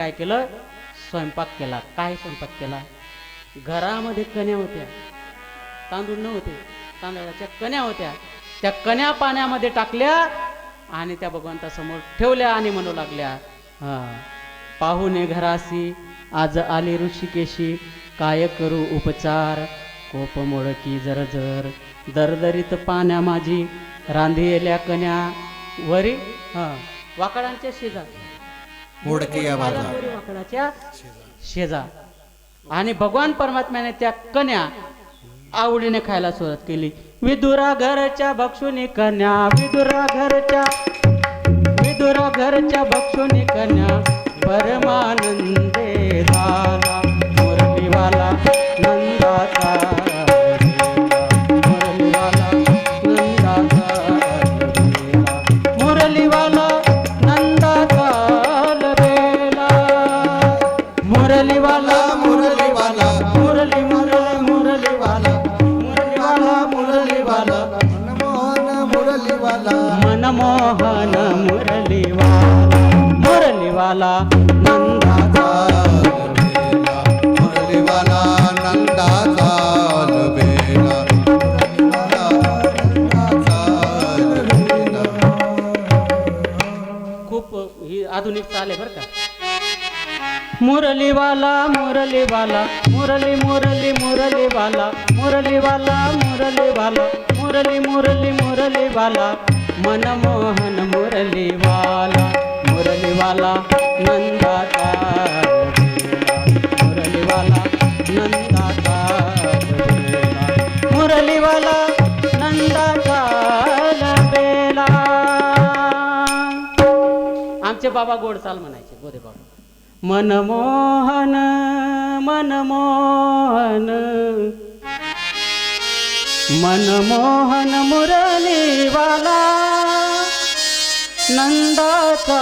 काय केलं? स्वयंपाक केला. काय स्वयंपाक केला? घरामध्ये कण्या होत्या. तांदूळ नव्हते. तांदळाच्या कण्या होत्या. त्या कण्या पाण्यामध्ये टाकल्या आणि त्या भगवंतासमोर ठेवल्या आणि म्हणू लागल्या हा पाहुणे घरासी आज आली ऋषिकेशी. काय करू उपचार? कोप मोडकी जर दरदरीत पाण्या माझी. रांधिलेल्या कन्या वरी? हा वाकडांच्या शेजार. मोडके या वाकडाच्या आणि भगवान परमात्म्याने त्या कन्या आवडीने खायला सुरुवात केली. विदुरा घरच्या भक्षुनी कन्या विदुरा घरच्या विदुरा घरच्या भक्षुनी कन्या परमानंदे झाला मुरलीवाला. मुरलीवाला मुरलीवाला मुरली मुरली मुरलीवाला. मुरलीवाला मुरलीवाला. मनमोहन मुरलीवाला. मनमोहन मुरलीवाला. मुरलीवाला नंदाचा. मुरलीवाला नंदाचा. खूप ही आधुनिक चाल आहे बरं का? मुरलीवाला मुरलीवाला मुरली मुरली मुरलीवाला मुरलीवाला मुरलीवाला मुरली मुरली मुरलीवाला मनमोहन मुरलीवाला मुरलीवाला नंदाचा मुरलीवाला नंदाता मुरलीवाला नंदाचा बेला आमचे बाबा गोड चाल मनमोहन मनमोहन। मनमोहन मुरलीवाला नंदाचा।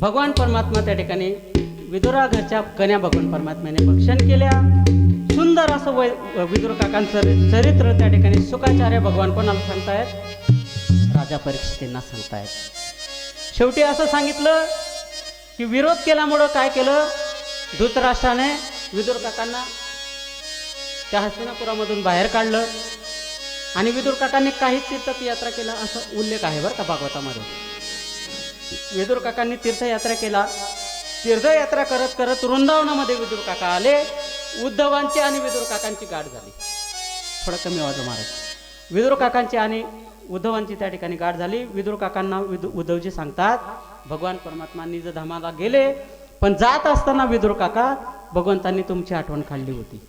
भगवान परमात्मा त्या ठिकाणी विदुरा घरच्या कन्या भगवान परमात्म्याने भक्षण केल्या. सुंदर असं वै विदुर काकांचं चरित्र त्या ठिकाणी सुखाचार्य भगवान कोणाला सांगतायत? राजा परीक्षितींना सांगतायत. शेवटी असं सांगितलं की विरोध केल्यामुळं काय केलं? धृतराष्ट्राने विदुर काकांना त्या हस्तिनापुरामधून बाहेर काढलं. आणि विदुर काकांनी काहीच तीर्थयात्रा केला असा उल्लेख आहे बरं का भागवतामध्ये. विदुर काकांनी तीर्थयात्रा केला. तीर्थयात्रा करत करत वृंदावनामध्ये विदुर काका आले. उद्धवांची आणि विदुर काकांची गाठ झाली. थोडं कमी आवाज महाराज विदुर काकांची आणि उद्धवांची त्या ठिकाणी गाठ झाली. विदुर काकांना विदु उद्धवजी सांगतात भगवान परमात्मा निज धामाला गेले पण जात असताना विदुर काका भगवंतांनी तुमची आठवण काढली होती.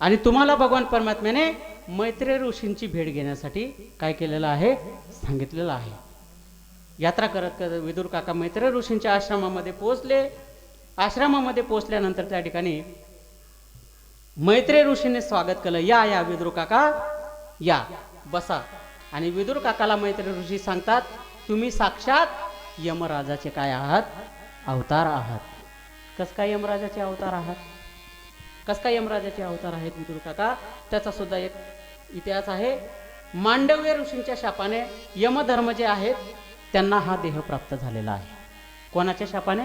आणि तुम्हाला भगवान परमात्म्याने मैत्रेय ऋषींची भेट घेण्यासाठी काय केलेलं आहे? सांगितलेलं आहे. यात्रा करत करत विदुर काका मैत्र ऋषींच्या आश्रमामध्ये पोहोचले. आश्रमामध्ये पोहोचल्यानंतर त्या ठिकाणी मैत्रे ऋषीने स्वागत केलं. या या विदुर काका या बसा. आणि विदुर काकाला मैत्री ऋषी सांगतात तुम्ही साक्षात यमराजाचे काय आहात? अवतार आहात. कस काय यमराजाचे अवतार आहात? कस काय यमराजाचे अवतार आहेत विदुर काका? त्याचा सुद्धा एक इतिहास आहे. मांडव्य ऋषींच्या शापाने यमधर्म जे आहेत त्यांना हा देह प्राप्त झालेला आहे. कोणाच्या शापाने?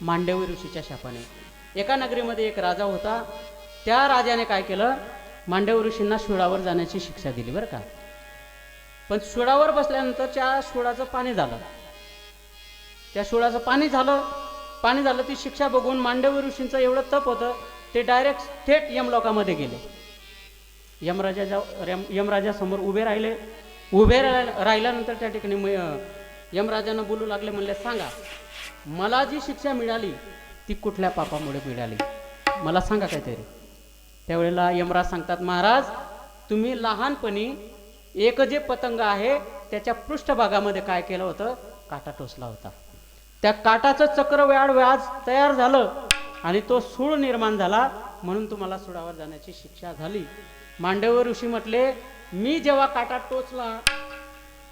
मांडवी ऋषीच्या शापाने. एका नगरीमध्ये एक राजा होता. त्या राजाने काय केलं? मांडव ऋषींना शुळावर जाण्याची शिक्षा दिली बरं का. पण शुळावर बसल्यानंतर त्या शुळाचं पाणी झालं. त्या शुळाचं पाणी झालं. पाणी झालं ती शिक्षा बघून मांडवी ऋषींचं एवढं तप होतं ते डायरेक्ट थेट यमलोकामध्ये गेले. यमराजा यम यमराजासमोर उभे राहिले. उभे राहिल्या राहिल्यानंतर त्या ठिकाणी यमराजांना बोलू लागले म्हणले सांगा मला जी शिक्षा मिळाली ती कुठल्या पापामुळे मिळाली? मला सांगा काहीतरी. त्यावेळेला यमराज सांगतात महाराज तुम्ही लहानपणी एक जे पतंग आहे त्याच्या पृष्ठभागामध्ये काय केलं होतं? काटा टोचला होता. त्या काटाचं चक्रव्याड व्याज तयार झालं आणि तो सूळ निर्माण झाला म्हणून तुम्हाला सुडावर जाण्याची शिक्षा झाली. मांडव ऋषी म्हटले मी जेव्हा काटा टोचला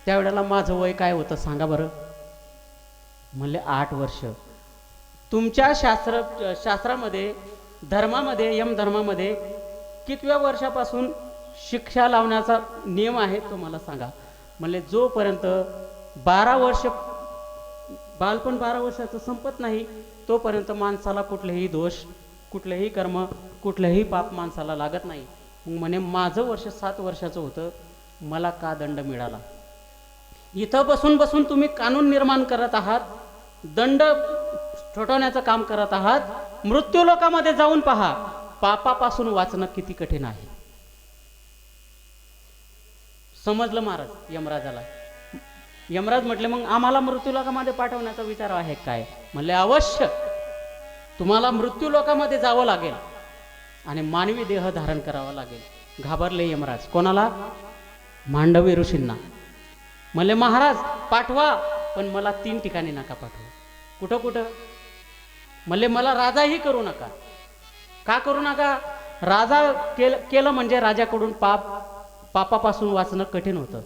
त्यावेळेला माझं वय काय होतं सांगा बरं? म्हणले आठ वर्ष. तुमच्या शास्त्र शास्त्रामध्ये धर्मामध्ये यम धर्मामध्ये कितव्या वर्षापासून शिक्षा लावण्याचा नियम आहे तो मला सांगा. म्हणले जोपर्यंत बारा वर्ष बालपण बारा वर्षाचं संपत नाही तोपर्यंत माणसाला कुठलेही दोष कुठलेही कर्म कुठलेही पाप माणसाला लागत नाही. म्हणे माझं वर्ष सात वर्षाचं होतं. मला का दंड मिळाला? इथं बसून बसून तुम्ही कानून निर्माण करत आहात दंड ठोठवण्याचं काम करत आहात मृत्यू लोकामध्ये जाऊन पहा पापापासून वाचणं किती कठीण आहे. समजलं महाराज यमराजाला? यमराज म्हटले मग आम्हाला मृत्यू लोकामध्ये पाठवण्याचा विचार आहे काय? म्हणले अवश्य. तुम्हाला मृत्यू लोकामध्ये जावं लागेल. आणि मानवी देह धारण करावा लागेल. घाबरले यमराज. कोणाला? मांडवी ऋषींना. म्हणले महाराज पाठवा पण मला तीन ठिकाणी नका पाठवा. कुठं कुठं? म्हणले मला राजाही करू नका. का करू नका? राजा केलं केलं म्हणजे राजाकडून पाप पापापासून वाचणं कठीण होतं.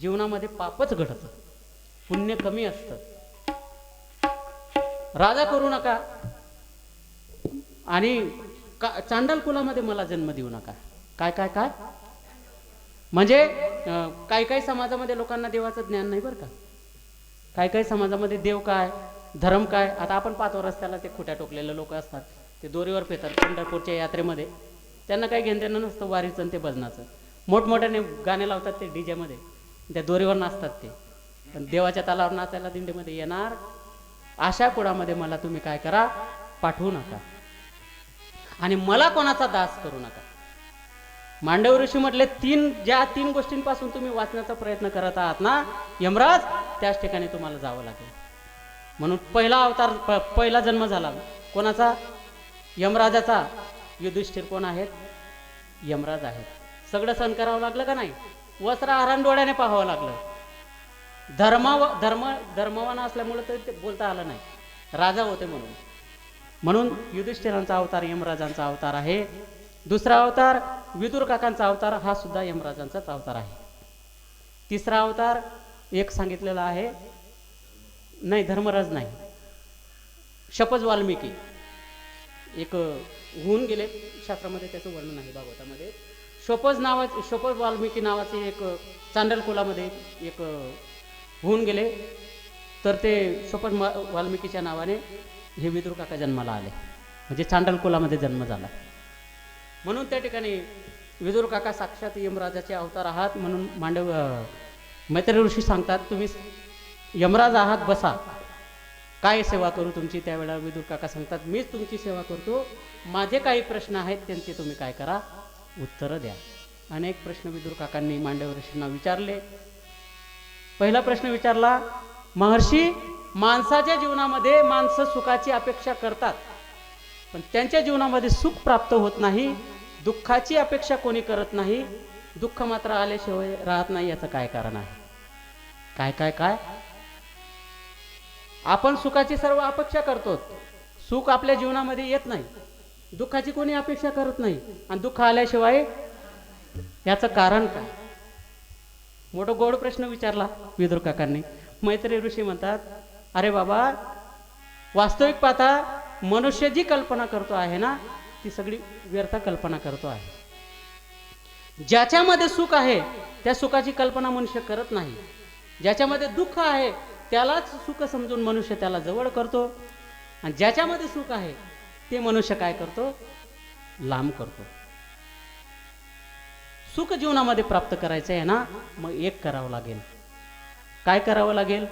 जीवनामध्ये पापच घडतं. पुण्य कमी असतं. राजा करू नका. आणि का चांडाल कुलामध्ये मला जन्म देऊ नका. काय काय काय? म्हणजे काही काही समाजामध्ये लोकांना देवाचं ज्ञान नाही बरं का. काही काही समाजामध्ये देव काय धर्म काय आता आपण पाहतो रस्त्याला ते खुट्या टोकलेले लोक असतात. ते दोरीवर पेतात पंढरपूरच्या यात्रेमध्ये. त्यांना काही घेणं देणं नसतं वारीचं आणि ते भजनाचं. मोठमोठ्याने गाणे लावतात ते डीजेमध्ये त्या दोरीवर नाचतात ते. पण देवाच्या तालावर नाचायला दिंडीमध्ये येणार अशा कुळामध्ये मला तुम्ही काय करा पाठवू नका. आणि मला कोणाचा दास करू नका. मांडव ऋषी म्हटले तीन ज्या तीन गोष्टींपासून तुम्ही वाचण्याचा प्रयत्न करत आहात ना यमराज त्याच ठिकाणी तुम्हाला जावं लागेल. म्हणून पहिला अवतार पहिला जन्म झाला. कोणाचा? यमराजाचा. युधिष्ठिर कोण आहेत? यमराज आहेत. सगळं सहन करावं लागलं का नाही? वस्त्र आराम डोळ्याने पाहावं लागलं. धर्माव धर्म धर्मवान असल्यामुळे तर ते बोलता आलं नाही. राजा होते म्हणून. म्हणून युधिष्ठिरांचा अवतार यमराजांचा अवतार आहे. दुसरा अवतार विदुर काकांचा अवतार हा सुद्धा यमराजांचाच अवतार आहे. तिसरा अवतार एक सांगितलेला आहे नाही धर्मराज नाही. शपज वाल्मिकी. एक होऊन गेले शास्त्रामध्ये त्याचं वर्णन आहे भागवतामध्ये. शोपज नावाचे शोपज वाल्मिकी नावाचे एक चांडलकुलामध्ये एक होऊन गेले. तर ते शोपज वाल्मिकीच्या नावाने हे विदुर काका जन्माला आले. म्हणजे चांडलकुलामध्ये जन्म झाला. म्हणून त्या ठिकाणी विदुर काका साक्षात यमराजाचे अवतार आहात म्हणून मांडव मैत्री ऋषी सांगतात तुम्ही यमराज आहात बसा. काय सेवा करू तुमची? त्यावेळेला विदुर काका सांगतात मीच तुमची सेवा करतो. माझे काही प्रश्न आहेत त्यांचे तुम्ही काय करा? उत्तरं द्या. अनेक प्रश्न विदुर काकांनी मांडव ऋषींना विचारले. पहिला प्रश्न विचारला महर्षी माणसाच्या जीवनामध्ये माणसं सुखाची अपेक्षा करतात. पण त्यांच्या जीवनामध्ये सुख प्राप्त होत नाही दुःखाची अपेक्षा कोणी करत नाही दुःख मात्र आल्याशिवाय राहत नाही याचं काय कारण आहे? काय काय काय? आपण सुखाची सर्व अपेक्षा करतो. सुख आपल्या जीवनामध्ये येत नाही. दुःखाची कोणी अपेक्षा करत नाही. आणि दुःख आल्याशिवाय याचं कारण काय? मोठं गोड प्रश्न विचारला विदुर काकांनी. मैत्री ऋषी म्हणतात अरे बाबा वास्तविक पाहता मनुष्य जी कल्पना करतो आहे ना ती सगळी व्यर्थ कल्पना करतो आहे. ज्याच्यामध्ये सुख आहे त्या सुखाची कल्पना मनुष्य करत नाही. ज्याच्यामध्ये दुःख आहे त्यालाच सुख समजून मनुष्य त्याला जवळ करतो. आणि ज्याच्यामध्ये सुख आहे ते मनुष्य काय करतो? लांब करतो. सुख जीवनामध्ये प्राप्त करायचं आहे ना मग एक करावं लागेल. काय करावं लागेल?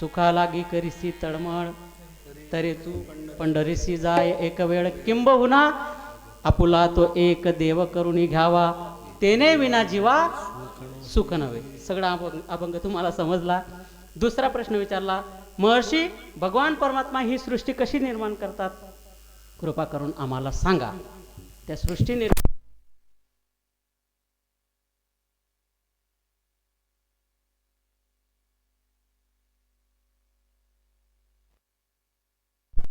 सुखा लागी करीसी तळमळ तरी तू पंढरीसी जाय एक वेळ किंबहुना आपुला तो एक देव करुणी घ्यावा तेने विना जीवा सुख नव्हे. सगळा अभंग अभंग तुम्हाला समजला. दुसरा प्रश्न विचारला महर्षी भगवान परमात्मा ही सृष्टी कशी निर्माण करतात? कृपा करून आम्हाला सांगा. त्या सृष्टी निर्माण